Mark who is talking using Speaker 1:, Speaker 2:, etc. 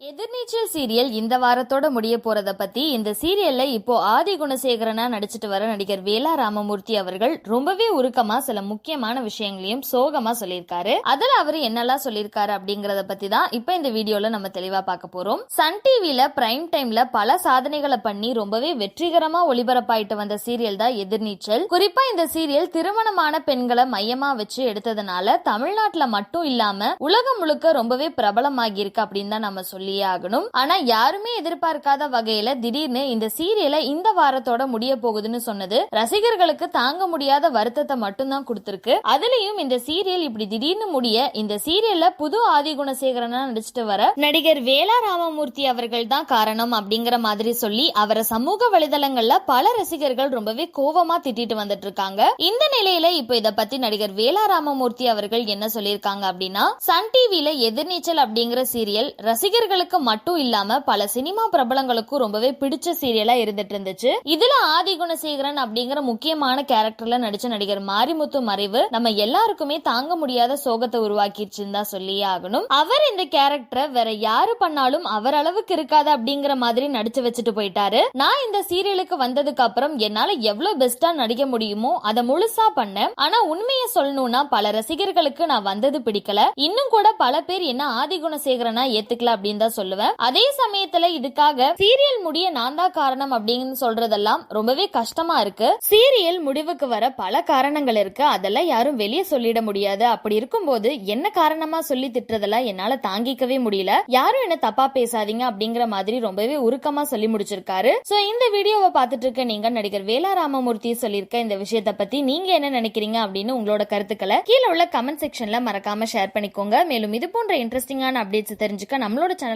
Speaker 1: எதிர்நீச்சல் serial இந்த வாரத்தோட முடிய போறத பத்தி இந்த சீரியல்ல இப்போ ஆதி குணசேகரனா நடிச்சிட்டு வர நடிகர் வேலா ராமமூர்த்தி அவர்கள் ரொம்பவே உருக்கமா சில முக்கியமான விஷயங்களையும் சோகமா சொல்லியிருக்காரு. அதுல அவரு என்னெல்லாம் சொல்லியிருக்காரு அப்படிங்கறத பத்தி தான் இப்ப இந்த வீடியோல நம்ம தெளிவா பார்க்க போறோம். சன் டிவில பிரைம் டைம்ல பல சாதனைகளை பண்ணி ரொம்பவே வெற்றிகரமா ஒளிபரப்பாயிட்டு வந்த சீரியல் தான் எதிர்நீச்சல். குறிப்பா இந்த சீரியல் திருமணமான பெண்களை மையமா வச்சு எடுத்ததுனால தமிழ்நாட்டுல மட்டும் இல்லாம உலகம் முழுக்க ரொம்பவே பிரபலமாகி இருக்கு அப்படின்னு தான் நம்ம சொல்லியே ஆகணும் ஆனா யாருமே எதிர்பார்க்காத வகையில திடீர்னு இந்த சீரியல இந்த வாரத்தோட முடிய போகுதுன்னு சொன்னது ரசிகர்களுக்கு தாங்க முடியாத வருத்தத்தை மட்டும்தான் கொடுத்திருக்கு. அதுலயும் இந்த சீரியல் இப்படி திடீர்னு முடிய இந்த சீரியல்ல புது ஆதி குணசேகரனா நடிச்சிட்டு வர நடிகர் வேலா ராமமூர்த்தி அவர்கள் தான் காரணம் அப்படிங்கிற மாதிரி சொல்லி அவரை சமூக வலைதளங்கள்ல பல ரசிகர்கள் ரொம்பவே கோவமா திட்டிட்டு வந்துட்டு இருக்காங்க இந்த நிலையில இப்ப இத பத்தி நடிகர் வேலா ராமமூர்த்தி அவர்கள் என்ன சொல்லியிருக்காங்க அப்படின்னா சன் டிவில எதிர்நீச்சல் அப்படிங்கிற சீரியல் ரசிகர்கள் நடிகர்களுக்கு மட்டும் இல்லாம பல சினிமா பிரபலங்களுக்கும் ரொம்பவே பிடிச்ச சீரியலா இருந்துட்டு இருந்துச்சு. இதுல ஆதி குணசேகரன் அப்படிங்கிற முக்கியமான கேரக்டர்ல நடிச்ச நடிகர் மாரிமுத்து மறைவு நம்ம எல்லாருக்குமே தாங்க முடியாத சோகத்தை உருவாக்கிடுச்சுன்னு தான் சொல்லியே ஆகணும். அவர் இந்த கேரக்டரை வேற யாரு பண்ணாலும் அவர் அளவுக்கு இருக்காது அப்படிங்கிற மாதிரி நடிச்சு வச்சுட்டு போயிட்டாரு. நான் இந்த சீரியலுக்கு வந்ததுக்கு அப்புறம் என்னால எவ்வளவு பெஸ்டா நடிக்க முடியுமோ அதை முழுசா பண்ணேன். ஆனா உண்மையை சொல்லணும்னா பல ரசிகர்களுக்கு நான் வந்தது பிடிக்கல. இன்னும் கூட பல பேர் என்ன ஆதி குணசேகரனா ஏத்துக்கல அப்படின்னு தான் சொல்லுவேன். அதே சமயத்துல இதுக்காக சீரியல் முடிய நான் தான் காரணம் அப்படின்னு சொல்றதெல்லாம் ரொம்பவே கஷ்டமா இருக்கு. சீரியல் முடிவுக்கு வர பல காரணங்கள் இருக்கு. அதெல்லாம் யாரும் வெளியே சொல்லிட முடியாது. அப்படி இருக்கும்போது என்ன காரணமா சொல்லி திட்டுறதெல்லாம் என்னால தாங்கிக்கவே முடியல. யாரும் என்ன தப்பா பேசாதீங்க அப்படிங்கிற மாதிரி ரொம்பவே உருக்கமா சொல்லி முடிச்சிருக்காரு. சோ இந்த வீடியோவை பார்த்துட்டு இருக்க நீங்க நடிகர் வேலா ராமமூர்த்தி சொல்லியிருக்க இந்த விஷயத்த பத்தி நீங்க என்ன நினைக்கிறீங்க அப்படின்னு உங்களோட கருத்துக்களை கீழே உள்ள கமெண்ட் செக்ஷன்ல மறக்காம ஷேர் பண்ணிக்கோங்க. மேலும் இது போன்ற இன்ட்ரெஸ்டிங்கான அப்டேட்ஸ் தெரிஞ்சுக்க நம்மளோட சேனல்